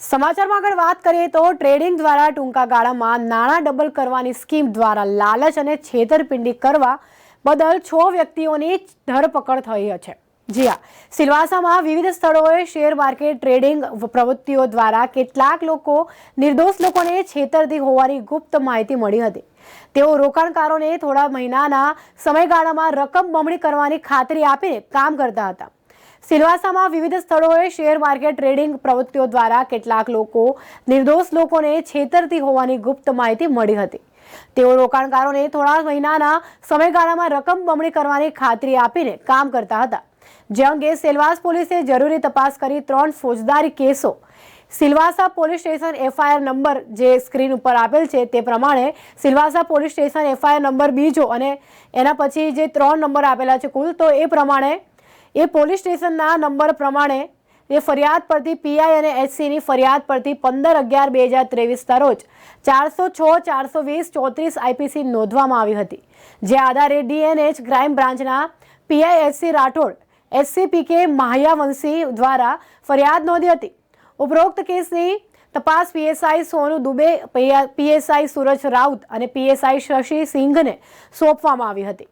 સમાચારમાં આગળ વાત કરીએ તો ટ્રેડિંગ દ્વારા ટૂંકા ગાળામાં નાણાં ડબલ કરવાની સ્કીમ દ્વારા લાલચ અને છેતરપિંડી કરવા બદલ છ વ્યક્તિઓની ધરપકડ થઈ છે. જી હા, સિલવાસામાં વિવિધ સ્થળોએ શેર માર્કેટ ટ્રેડિંગ પ્રવૃત્તિઓ દ્વારા કેટલાક લોકો, નિર્દોષ લોકોને છેતરતી હોવાની ગુપ્ત માહિતી મળી હતી. તેઓ રોકાણકારોને થોડા મહિનાના સમયગાળામાં રકમ બમણી કરવાની ખાતરી આપીને કામ કરતા હતા. સિલવાસામાં વિવિધ સ્થળોએ શેર માર્કેટ ટ્રેડિંગ પ્રવૃત્તિઓ દ્વારા કેટલાક લોકો, નિર્દોષ લોકોને છેતરતી હોવાની ગુપ્ત માહિતી મળી હતી. તેઓ રોકાણકારોને થોડા મહિનાના સમયગાળામાં રકમ બમણી કરવાની ખાતરી આપીને કામ કરતા હતા. જે અંગે સેલવાસ પોલીસે જરૂરી તપાસ કરી ત્રણ ફોજદારી કેસો. Silvassa police station FIR number જે સ્ક્રીન ઉપર આપેલ છે તે પ્રમાણે Silvassa police station FIR number બીજો અને એના પછી જે ત્રણ નંબર આપેલા છે કુલ, તો એ પ્રમાણે એ પોલીસ સ્ટેશનના નંબર પ્રમાણે એ ફરિયાદ પરથી પીઆઈ અને એચસીની ફરિયાદ પરથી પંદર અગિયાર બે હજાર ત્રેવીસના રોજ ચારસો છ, ચારસો વીસ, ચોત્રીસ આઈપીસી નોંધવામાં આવી હતી, જે આધારે ડીએનએચ ક્રાઇમ બ્રાન્ચના PI HC Rathod SCPK Mahyavanshi દ્વારા ફરિયાદ નોંધી હતી. ઉપરોક્ત કેસની તપાસ પીએસઆઈ સોનુ દુબે પીએસઆઈ સુરજ રાઉત અને પીએસઆઈ શશી સિંઘને સોંપવામાં આવી હતી.